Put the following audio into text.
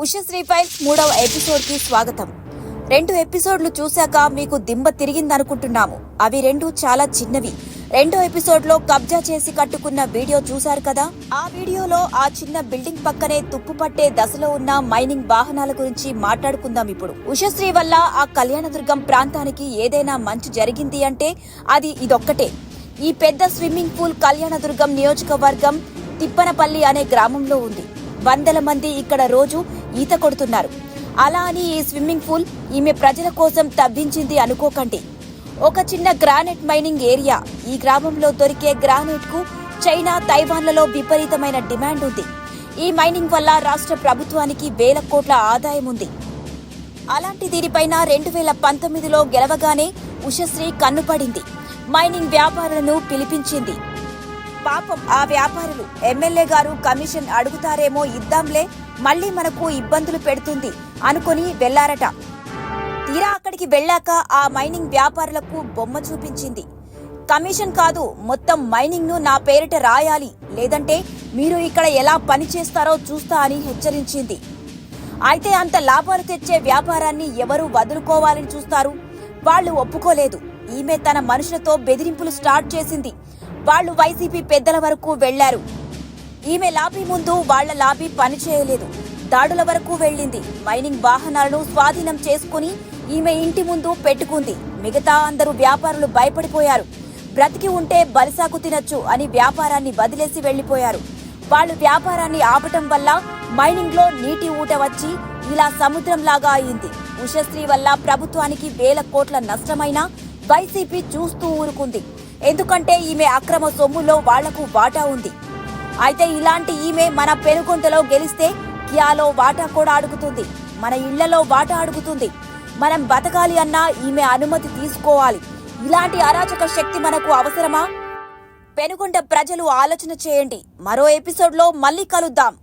Ushasri files మూడవ ఎపిసోడ్కి స్వాగతం. రెండు ఎపిసోడ్లు చూశాక మీకు దిమ్మ తిరిగిందనుకుంటున్నాము. అవి రెండు చాలా చిన్నవి. రెండో ఎపిసోడ్లో కబ్జా చేసి కట్టుకున్న వీడియో చూశారు కదా? ఆ వీడియోలో ఆ చిన్న బిల్డింగ్ పక్కనే తుప్పు పట్టే దశలో ఉన్న మైనింగ్ వాహనాల గురించి మాట్లాడుకుందాం ఇప్పుడు. ఉషశ్రీ వల్ల ఆ కళ్యాణదుర్గం ప్రాంతానికి ఏదైనా మంచి జరిగింది అంటే అది ఇదొక్కటే. ఈ పెద్ద స్విమ్మింగ్ పూల్ కళ్యాణదుర్గం నియోజకవర్గం తిప్పనపల్లి అనే గ్రామంలో ఉంది. వందల మంది ఇక్కడ రోజు ఈత కొడుతున్నారు. అలా అని ఈ స్విమ్మింగ్ పూల్ ఈమె ప్రజల కోసం తవ్వించింది అనుకోకండి. ఒక చిన్న గ్రానైట్ మైనింగ్ ఏరియా ఈ గ్రామంలో దొరికే గ్రానైట్కు చైనా తైవాన్లలో విపరీతమైన డిమాండ్ ఉంది. ఈ మైనింగ్ వల్ల రాష్ట్ర ప్రభుత్వానికి వేల కోట్ల ఆదాయం ఉంది. అలాంటి దీనిపైన రెండు వేల పంతొమ్మిదిలో గెలవగానే ఉషశ్రీ కన్నుపడింది. మైనింగ్ వ్యాపారులను పిలిపించింది. పాపం ఆ వ్యాపారులు. ఎమ్మెల్యే గారు కమిషన్ అడుగుతారేమో ఇద్దాంలే మళ్ళీ మనకు ఇబ్బందులు పెడుతుంది అనుకుని వెళ్ళారట. తీరా అక్కడికి వెళ్ళాక ఆ మైనింగ్ వ్యాపారులకు బొమ్మ చూపించింది. కమిషన్ కాదు మొత్తం మైనింగ్ను నా పేరిట రాయాలి లేదంటే మీరు ఇక్కడ ఎలా పని చేస్తారో చూస్తా అని హెచ్చరించింది. అయితే అంత లాభాలు తెచ్చే వ్యాపారాన్ని ఎవరు వదులుకోవాలని చూస్తారు? వాళ్ళు ఒప్పుకోలేదు. ఈమె తన మనుషులతో బెదిరింపులు స్టార్ట్ చేసింది. వాళ్ళు వైసీపీ పెద్దల వరకు వెళ్ళారు. ఈమె లాబీ ముందు వాళ్ళ లాబీ పనిచేయలేదు. దాడుల వరకు వెళ్ళింది. మైనింగ్ వాహనాలను స్వాధీనం చేసుకుని ఈమె ఇంటి ముందు పెట్టుకుంది. మిగతా అందరూ వ్యాపారులు భయపడిపోయారు. బ్రతికి ఉంటే బలిసాకు తినొచ్చు అని వ్యాపారాన్ని వదిలేసి వెళ్ళిపోయారు వాళ్ళు వ్యాపారాన్ని ఆపటం వల్ల మైనింగ్లో నీటి ఊట వచ్చి ఇలా సముద్రంలాగా అయింది. ఉషశ్రీ వల్ల ప్రభుత్వానికి వేల కోట్ల నష్టమైనా వైసీపీ చూస్తూ ఊరుకుంది. ఎందుకంటే ఈమె అక్రమ సొమ్ములో వాళ్ళకు వాటా ఉంది. అయితే ఇలాంటి ఈమె మన పెనుగొంతలో గెలిస్తే కియాలో వాటా కూడా అడుగుతుంది. మన ఇళ్ళలో వాటా అడుగుతుంది. మనం బతకాలి అన్నా ఈమె అనుమతి తీసుకోవాలి. ఇలాంటి అరాచక శక్తి మనకు అవసరమా? పెనుగొండ ప్రజలు ఆలోచన చేయండి. మరో ఎపిసోడ్లో మళ్ళీ కలుద్దాం.